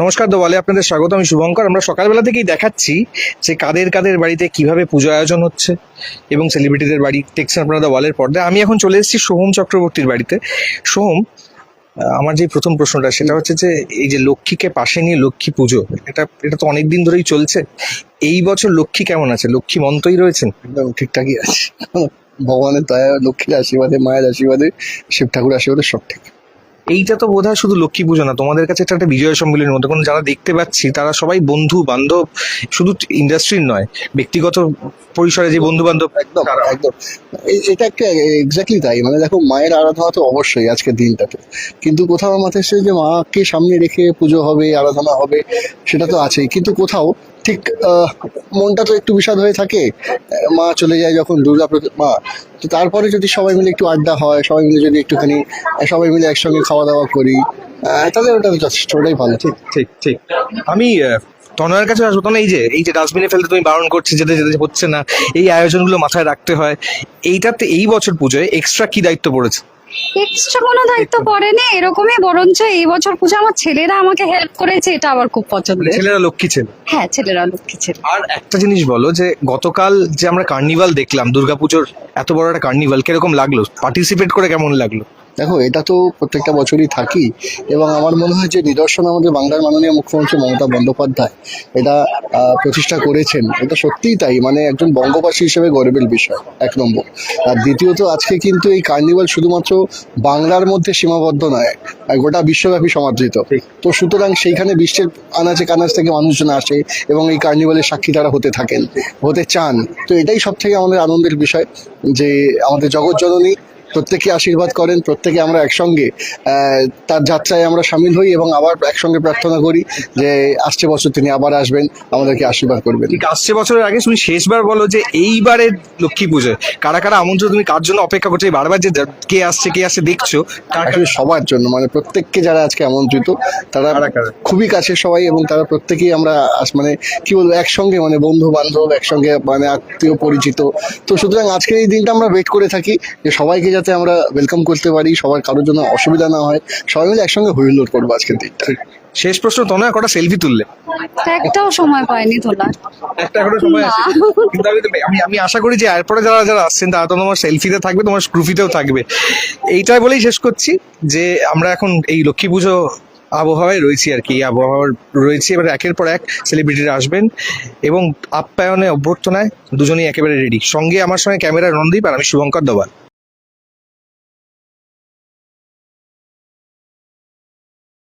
নমস্কার দোয়ালে আপনাদের স্বাগত, আমি শুভঙ্কর। আমরা সকালবেলা থেকেই দেখাচ্ছি যে কাদের কাদের বাড়িতে কীভাবে পুজো আয়োজন হচ্ছে এবং সেলিব্রিটিদের বাড়ি দেখছেন আপনারা দোয়ালের পর্দায়। আমি এখন চলে এসেছি সোহম চক্রবর্তীর বাড়িতে। সোহম আমার যে প্রথম প্রশ্নটা, সেটা হচ্ছে যে এই যে লক্ষ্মীকে পাশে নিয়ে লক্ষ্মী পুজো, এটা এটা তো অনেক দিন ধরেই চলছে। এই বছর লক্ষ্মী কেমন আছে? লক্ষ্মী মন্তই রয়েছেন? একদম ঠিকঠাকই আছে। ভগবানের দয়া, লক্ষ্মীর আশীর্বাদে, মায়ের আশীর্বাদে শিব ঠাকুর আশীর্বাদে সব ঠিক। এইটা তো বোধহয় শুধু লক্ষ্মী পুজো না, তোমাদের কাছে এটা একটা বিজয় সম্মেলনের মতো। কারণ যারা দেখতে পাচ্ছি, তারা সবাই বন্ধু বান্ধব শুধু ইন্ডাস্ট্রির নয়, ব্যক্তিগত পরিসরে যে বন্ধু বান্ধব একদম। একদম এটা একটা এক্স্যাক্টলি তাই। মানে দেখো, মায়ের আরাধনা তো অবশ্যই আজকের দিনটাতে। কিন্তু কোথাও মাথায় যে মাকে সামনে রেখে পুজো হবে, আরাধনা হবে, সেটা তো আছেই। কিন্তু কোথাও ঠিক মনটা তো একটু বিষাদ হয়ে থাকে, মা চলে যায় যখন, দুর্গা মা, তো তারপরে যদি সবাই মিলে একটু আড্ডা হয়, সবাই মিলে যদি একটুখানি সবাই মিলে একসঙ্গে খাওয়া দাওয়া করি তাহলে ওটা তো যথেষ্ট, ওটাই ভালো। ঠিক ঠিক ঠিক। আমি তনয়ের কাছে আসব। তখন এই যে এই যে ডাস্টবিনে ফেলতে তুমি বারণ করছি, যেতে যেতে হচ্ছে না, এই আয়োজনগুলো মাথায় রাখতে হয়, এইটাতে এই বছর পুজোয় এক্সট্রা কি দায়িত্ব পড়েছে? এক্সট্রা কোনো দায়িত্ব পড়েনি এরকমই বরঞ্চ এই বছর পুজো আমার ছেলেরা আমাকে হেল্প করেছে এটা আমার খুব পছন্দ ছেলেরা লক্ষ্মী ছেলে। হ্যাঁ ছেলেরা লক্ষ্মী ছেলে। আর একটা জিনিস বলো যে গতকাল যে আমরা কার্নিভাল দেখলাম দুর্গাপুজোর এত বড় একটা কার্নিভাল কীরকম লাগল? পার্টিসিপেট করে কেমন লাগল? দেখো এটা তো প্রত্যেকটা বছরই থাকি এবং আমার মনে হয় যে নিদর্শন আমাদের বাংলার মাননীয় মুখ্যমন্ত্রী মমতা বন্দ্যোপাধ্যায় এটা প্রতিষ্ঠা করেছেন। এটা সত্যিই তাই মানে একজন বঙ্গবাসী হিসেবে গর্বের বিষয় এক নম্বর। আর দ্বিতীয়ত আজকে কিন্তু এই কার্নিভাল শুধুমাত্র বাংলার মধ্যে সীমাবদ্ধ নয় গোটা বিশ্বব্যাপী সমাদৃত। তো সুতরাং সেইখানে বিশ্বের আনাচে কানাচ থেকে মানুষজন আসে এবং এই কার্নিভালের সাক্ষী তারা হতে থাকেন হতে চান। তো এটাই সব থেকে আমাদের আনন্দের বিষয় যে আমাদের জগৎ জননী প্রত্যেকে আশীর্বাদ করেন প্রত্যেকে আমরা একসঙ্গে তার যাত্রায় আমরা সামিল হই এবং আবার একসঙ্গে প্রার্থনা করি যে আসছে বছর তিনি আবার আসবেন আমাদেরকে আশীর্বাদ করবেন। আসছে বছরের আগে তুমি শেষবার বলো যে এইবারের লক্ষ্মী পুজোয় কারা কারা আমন্ত্রণ তুমি কার জন্য অপেক্ষা করছ বারবার যে কে আসছে কে আসছে দেখছ আসলে সবার জন্য মানে প্রত্যেককে যারা আজকে আমন্ত্রিত তারা? খুবই কাছে সবাই এবং তারা প্রত্যেকেই আমরা মানে কি বলব একসঙ্গে মানে বন্ধু বান্ধব একসঙ্গে মানে আত্মীয় পরিচিত। তো সুতরাং আজকের এই দিনটা আমরা ওয়েট করে থাকি যে সবাইকে যাতে আমরা ওয়েলকাম করতে পারি। সবার কারোর জন্য অসুবিধা না হয়। সবাই মিলে একসঙ্গে হুইলোড করব আজকের দিনটা। শেষ প্রশ্ন তনয় কটা সেলফি তুললে? একটাও সময় পায়নি তোলার। একটা এখনও সময় আছে। কিন্তু আমি আমি আমি আশা করি যে এরপরে যারা যারা আসছেন তারা তো তোমার সেলফিতে থাকবে তোমার স্ক্রুফিতেও থাকবে। এইটাই বলেই শেষ করছি যে আমরা এখন এই লক্ষ্মী পুজো আবহাওয়ায় রয়েছি আর কি। আবহাওয়ার রয়েছে এবার একের পর এক সেলিব্রিটিরা আসবেন এবং আপ্যায়নে অভ্যর্থনায় দুজনেই একেবারে রেডি সঙ্গে আমার সঙ্গে ক্যামেরা রণদীপ আর আমি শুভঙ্কর দোবাল